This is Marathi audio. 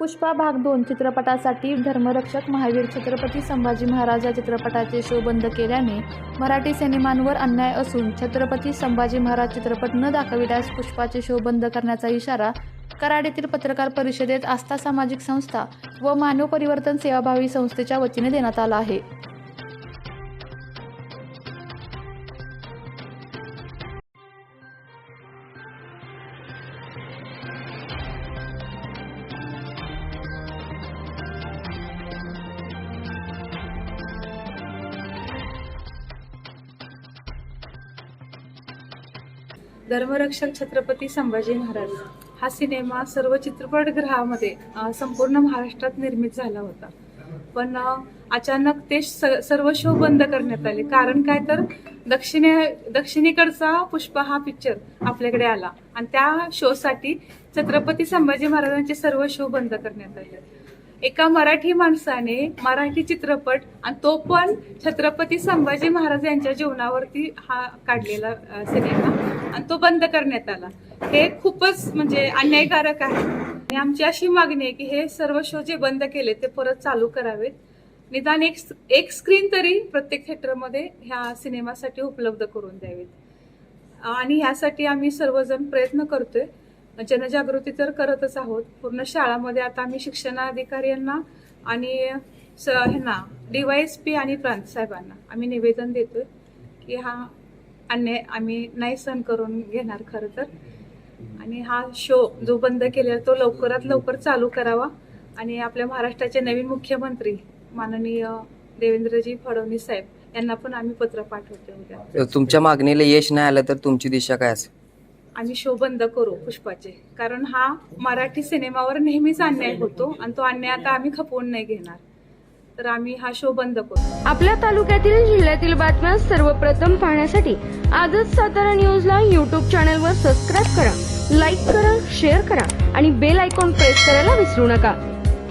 पुष्पा भाग दोन चित्रपटासाठी धर्मरक्षक महावीर छत्रपती संभाजी महाराज या चित्रपटाचे शो बंद केल्याने मराठी सिनेमांवर अन्याय असून छत्रपती संभाजी महाराज चित्रपट न दाखविल्यास पुष्पाचे शो बंद करण्याचा इशारा कराड येथील पत्रकार परिषदेत आस्था सामाजिक संस्था व मानव परिवर्तन सेवाभावी संस्थेच्या वतीने देण्यात आला आहे. धर्मरक्षक छत्रपती संभाजी महाराज. हा सिनेमा सर्व चित्रपटगृहामध्ये संपूर्ण महाराष्ट्रात निर्मित झाला होता. पण अचानक ते स- सर्व शो बंद करण्यात आले. कारण काय तर दक्षिणे दक्षिणेकडचा पुष्पा हा पिक्चर आपल्याकडे आला. आणि त्या शोसाठी छत्रपती संभाजी महाराजांचे सर्व शो बंद करण्यात आले. एका मराठी माणसाने मराठी चित्रपट आणि तो पण छत्रपती संभाजी महाराज यांच्या जीवनावरती हा काढलेला सिनेमा आणि तो बंद करण्यात आला. हे खूपच म्हणजे अन्यायकारक आहे. आणि आमची अशी मागणी आहे की हे सर्व शो जे बंद केले ते परत चालू करावेत. निदान एक एक स्क्रीन तरी प्रत्येक थिएटरमध्ये ह्या सिनेमासाठी उपलब्ध करून द्यावेत. आणि ह्यासाठी आम्ही सर्वजण प्रयत्न करतोय जनजागृती तर करतच आहोत. पूर्ण शाळामध्ये आता आम्ही शिक्षणाधिकारी यांना आणि स ह्यांना डीवायएसपी आणि प्रांत साहेबांना आम्ही निवेदन देतोय की हा अन्याय आम्ही नाही सहन करून घेणार खरं तर. आणि हा शो जो बंद केलेला तो लवकरात लवकर चालू करावा. आणि आपल्या महाराष्ट्राचे नवीन मुख्यमंत्री माननीय देवेंद्रजी फडणवीस साहेब यांना पण आम्ही पत्र पाठवतो उद्या. तुमच्या मागणीला यश नाही आलं तर तुमची दिशा काय असेल? आम्ही शो बंद करू पुष्पाचे. कारण हा मराठी सिनेमावर नेहमीच अन्याय होतो आणि तो अन्याय आता आम्ही खपवून नाही घेणार. तर आम्ही हा शो बंद करू. आपल्या तालुक्यातील जिल्ह्यातील बातम्या सर्वप्रथम पाहण्यासाठी आजच सातारा न्यूजला यूट्यूब चॅनलवर सबस्क्राईब करा लाईक करा शेअर करा आणि बेल आयकॉन प्रेस करायला विसरू नका.